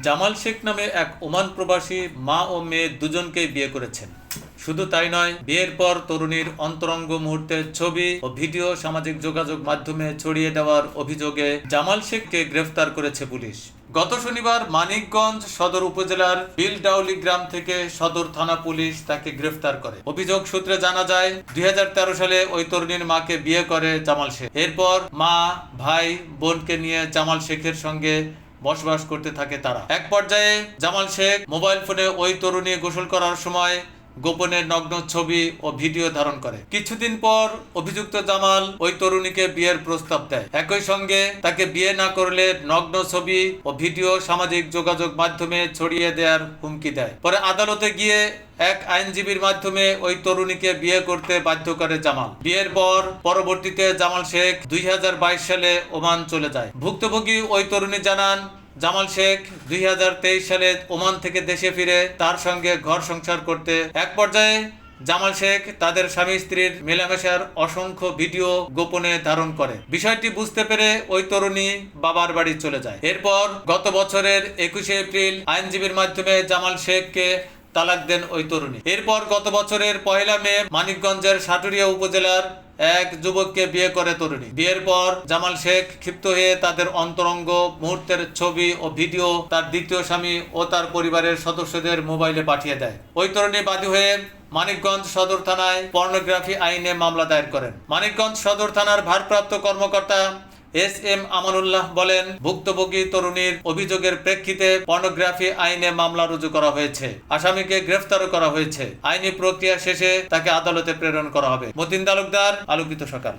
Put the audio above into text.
জামাল শেখ নামে এক ওমান প্রবাসী মা ও মেয়ে দুজনকেই বিয়ে করেছেন। শুধু তাই নয়, বিয়ের পর তরুণীর অন্তরঙ্গ মুহূর্তের ছবি ও ভিডিও সামাজিক যোগাযোগ মাধ্যমে ছড়িয়ে দেওয়ার অভিযোগে জামাল শেখকে গ্রেফতার করেছে পুলিশ। গত শনিবার মানিকগঞ্জ সদর উপজেলার বিলডাউলি গ্রাম থেকে সদর থানা পুলিশ তাকে গ্রেফতার করে। অভিযোগ সূত্রে জানা যায়, দুই হাজার তেরো সালে ওই তরুণীর মাকে বিয়ে করে জামাল শেখ। এরপর মা, ভাই, বোনকে নিয়ে জামাল শেখের সঙ্গে বসবাস করতে থাকে তারা। এক পর্যায়ে জামাল শেখ মোবাইল ফোনে ওই তরুণী গোসল করার সময় গোপনে নগ্ন ছবি ও ভিডিও ধারণ করে। কিছুদিন পর অভিযুক্ত জামাল ওই তরুণীকে বিয়ের প্রস্তাব দেয়। একই সঙ্গে তাকে বিয়ে না করলে নগ্ন ছবি ও ভিডিও সামাজিক যোগাযোগ মাধ্যমে ছড়িয়ে দেওয়ার হুমকি দেয়। পরে আদালতে গিয়ে এক আইনজীবীর মাধ্যমে ওই তরুণীকে বিয়ে করতে বাধ্য করে জামাল। বিয়ের পর পরবর্তীতে জামাল শেখ দুই হাজার বাইশ সালে ওমান চলে যায়। ভুক্তভোগী ওই তরুণী জানান জামাল শেখ দুই সালে ওমান থেকে দেশে ফিরে তার সঙ্গে ঘর সংসার করতে এক পর্যায়ে জামাল শেখ তাদের স্বামী স্ত্রীর মেলামেশার অসংখ্য ভিডিও গোপনে ধারণ করে। বিষয়টি বুঝতে পেরে ওই তরুণী বাবার বাড়ি চলে যায়। এরপর গত বছরের একুশে এপ্রিল আইনজীবীর মাধ্যমে জামাল শেখকে তালাক দেন ওই তরুণী। এরপর গত বছরের পয়লা মে মানিকগঞ্জের সাটুরিয়া উপজেলার এক যুবককে বিয়ে করে তরুণী। বিয়ের পর জামাল শেখ ক্ষিপ্ত হয়ে তাদের অন্তরঙ্গ মুহূর্তের ছবি ও ভিডিও তার দ্বিতীয় স্বামী ও তার পরিবারের সদস্যদের মোবাইলে পাঠিয়ে দেয়। ওই তরুণী বাদী হয়ে মানিকগঞ্জ সদর থানায় পর্নোগ্রাফি আইনে মামলা দায়ের করেন। মানিকগঞ্জ সদর থানার ভারপ্রাপ্ত কর্মকর্তা এস এম আমানুল্লাহ বলেন, ভুক্তভোগী তরুণীর অভিযোগের প্রেক্ষিতে পর্নোগ্রাফি আইনে মামলা রুজু করা হয়েছে। আসামিকে গ্রেফতারও করা হয়েছে। আইনি প্রক্রিয়া শেষে তাকে আদালতে প্রেরণ করা হবে। মতিন তালুকদার, আলোকিত সকাল।